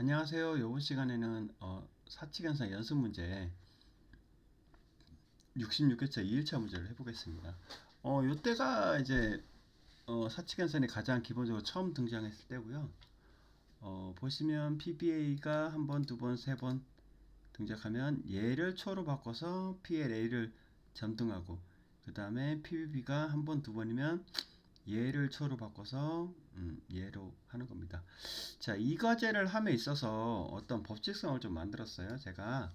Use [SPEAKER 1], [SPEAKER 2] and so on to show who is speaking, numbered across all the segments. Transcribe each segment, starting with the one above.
[SPEAKER 1] 안녕하세요. 이번 시간에는 어, 사칙연산 연습 문제 66회차 2일차 문제를 해보겠습니다. 어, 요때가 이제 어, 사칙연산이 가장 기본적으로 처음 등장했을 때고요. 어, 보시면 PBA가 한 번, 두 번, 세 번 등장하면 얘를 초로 바꿔서 PLA를 점등하고 그 다음에 PBB가 한 번, 두 번이면 얘를 초로 바꿔서 음, 얘로 하는 겁니다. 자, 이 과제를 함에 있어서 어떤 법칙성을 좀 만들었어요. 제가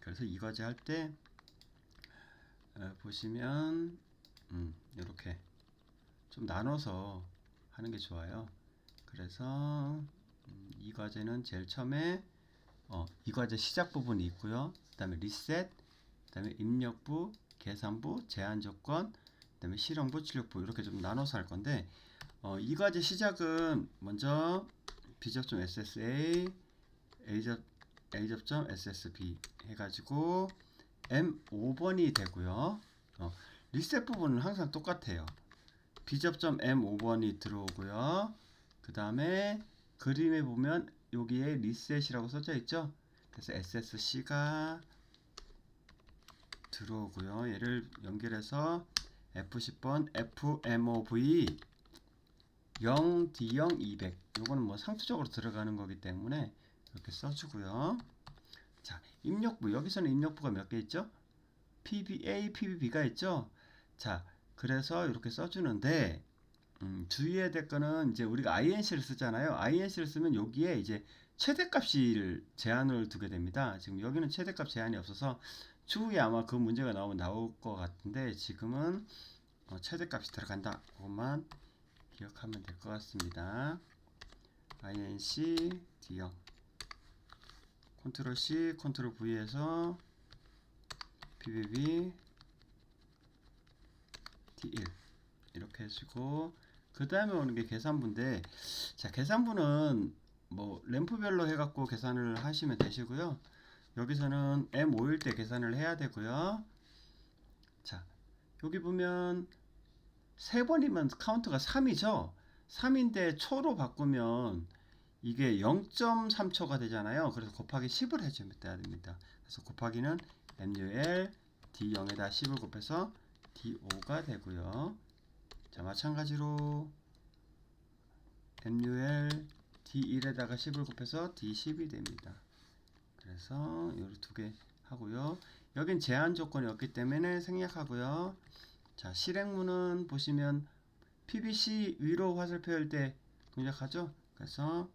[SPEAKER 1] 그래서 이 과제 할 때 보시면 음, 이렇게 좀 나눠서 하는 게 좋아요. 그래서 음, 이 과제는 제일 처음에 어, 이 과제 시작 부분이 있고요. 그 다음에 리셋, 그 다음에 입력부, 계산부, 제한 조건, 그다음에 실험부, 출력부 이렇게 좀 나눠서 할 건데 어, 이 과제 시작은 먼저 b접점 SSA, A접, A접점 SSB 해가지고 M5번이 되고요. 어, 리셋 부분은 항상 똑같아요. b접점 M5번이 들어오고요. 그 다음에 그림에 보면 여기에 리셋이라고 써져 있죠. 그래서 SSC가 들어오고요. 얘를 연결해서 F10번 FMOV 0, D0, 200. 요거는 뭐 상투적으로 들어가는 거기 때문에 이렇게 써주고요. 자, 입력부. 여기서는 입력부가 몇 개 있죠? PBA, PBB가 있죠? 자, 그래서 이렇게 써주는데, 음, 주의해야 될 거는 이제 우리가 INC를 쓰잖아요. INC를 쓰면 여기에 이제 최대값을 제한을 두게 됩니다. 지금 여기는 최대값 제한이 없어서 추후에 아마 그 문제가 나오면 나올 것 같은데 지금은 어, 최대값이 들어간다. 그것만 기억하면 될 것 같습니다. inc d0 컨트롤 C 컨트롤 V에서 pbb d1 이렇게 해주고 그 다음에 오는 게 계산부인데 자 계산부는 뭐 램프별로 해갖고 계산을 하시면 되시고요 여기서는 M5일 때 계산을 해야 되고요. 자 여기 보면 세 번이면 카운트가 3이죠? 3인데 초로 바꾸면 이게 0.3초가 되잖아요. 그래서 곱하기 10을 해주면 됩니다. 그래서 곱하기는 MUL D0에다 10을 곱해서 D5가 되고요. 자 마찬가지로 MUL D1에다가 10을 곱해서 D10이 됩니다. 그래서 요두 개 하고요. 여긴 제한 조건이 없기 때문에 생략하고요. 자 실행문은 보시면 PBC 위로 화살표 일 때 동작하죠. 그래서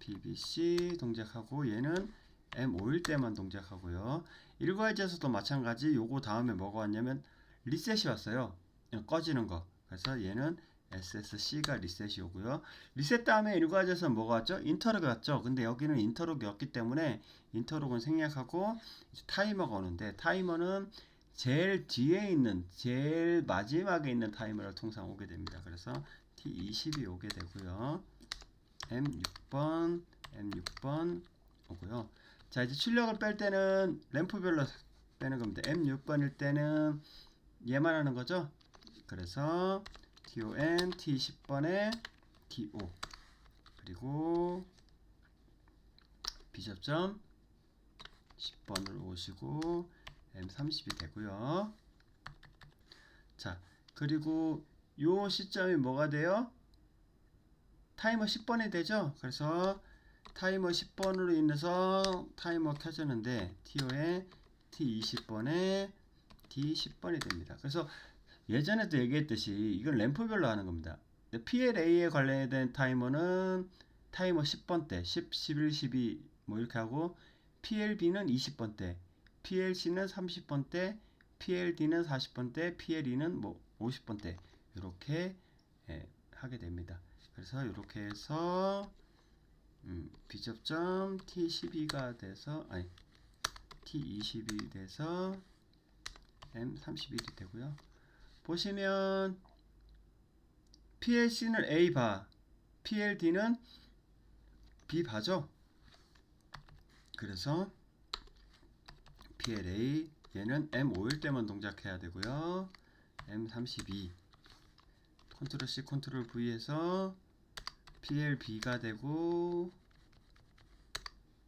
[SPEAKER 1] PBC 동작하고 얘는 M5일 때만 동작하고요. 일과에서도 마찬가지 요거 다음에 뭐가 왔냐면 리셋이 왔어요. 꺼지는 거. 그래서 얘는 SSC가 리셋이 오고요. 리셋 다음에 일과에서 뭐가 왔죠? 인터록이 왔죠. 근데 여기는 인터록이 없기 때문에 인터록은 생략하고 타이머가 오는데 타이머는 제일 뒤에 있는 제일 마지막에 있는 타이머를 통상 오게 됩니다. 그래서 T20이 오게 되고요. M6번, M6번 오고요. 자 이제 출력을 뺄 때는 램프별로 빼는 겁니다. M6번일 때는 얘만 하는 거죠. 그래서 TON T10번에 TO 그리고 B접점 10번을 오시고 M30이 되고요. 자 그리고 요 시점이 뭐가 돼요? 타이머 10번이 되죠. 그래서 타이머 10번으로 인해서 타이머 켜졌는데 TO에 T20번에 D10번이 됩니다. 그래서 예전에도 얘기했듯이 이건 램프별로 하는 겁니다. PLA에 관련된 타이머는 타이머 10번 때, 10, 11, 12 뭐 이렇게 하고 PLB는 20번 때, PLC는 30번 때, PLD는 40번 때, PLE는 뭐 50번 때 이렇게 예, 하게 됩니다. 그래서 이렇게 해서 음, B접점 T12가 돼서 아니 T20이 돼서 M31이 되고요. 보시면 PLC는 A 바, PLD는 B 바죠. 그래서 PLA 얘는 M5일 때만 동작해야 되고요. M32 컨트롤 C 컨트롤 V에서 PLB가 되고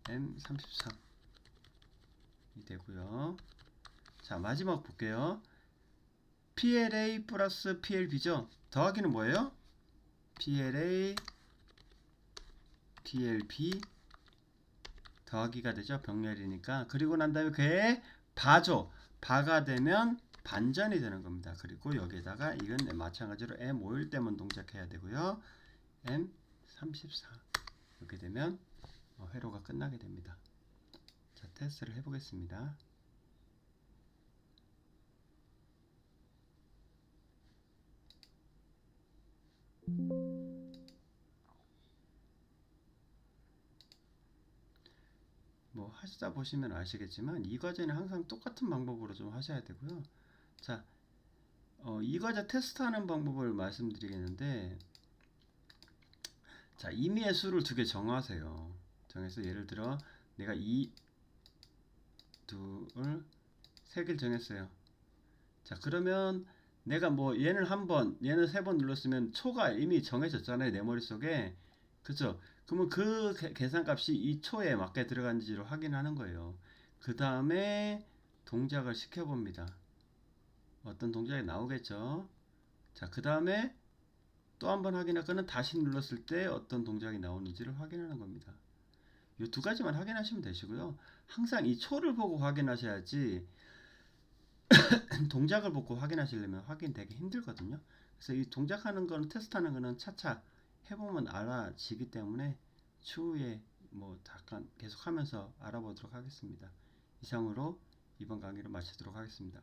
[SPEAKER 1] M33 이 되고요. 자 마지막 볼게요. PLA 플러스 PLB죠. 더하기는 뭐예요? PLA PLB 더하기가 되죠. 병렬이니까. 그리고 난 다음에 그에 바죠. 바가 되면 반전이 되는 겁니다. 그리고 여기에다가 이건 마찬가지로 M5일 때만 동작해야 되고요. M34 이렇게 되면 어, 회로가 끝나게 됩니다. 자, 테스트를 해보겠습니다. 하시다 보시면 아시겠지만 이 과제는 항상 똑같은 방법으로 좀 하셔야 되고요. 자, 어, 이 과제 테스트하는 방법을 말씀드리겠는데, 자, 임의의 수를 두 개 정하세요. 정해서 예를 들어 내가 이, 둘, 세 개를 정했어요. 자, 그러면 내가 뭐 얘는 한 번, 얘는 세 번 눌렀으면 초가 이미 정해졌잖아요. 내 머릿속에. 그죠? 그러면 그 계- 계산값이 이 초에 맞게 들어간지를 확인하는 거예요. 그 다음에 동작을 시켜봅니다. 어떤 동작이 나오겠죠? 자, 그 다음에 또 한 번 확인할 거는 다시 눌렀을 때 어떤 동작이 나오는지를 확인하는 겁니다. 이 두 가지만 확인하시면 되시고요. 항상 이 초를 보고 확인하셔야지 동작을 보고 확인하시려면 확인 되게 힘들거든요. 그래서 이 동작하는 거는 테스트하는 거는 차차 해보면 알아지기 때문에 추후에 뭐 잠깐 계속하면서 알아보도록 하겠습니다. 이상으로 이번 강의를 마치도록 하겠습니다.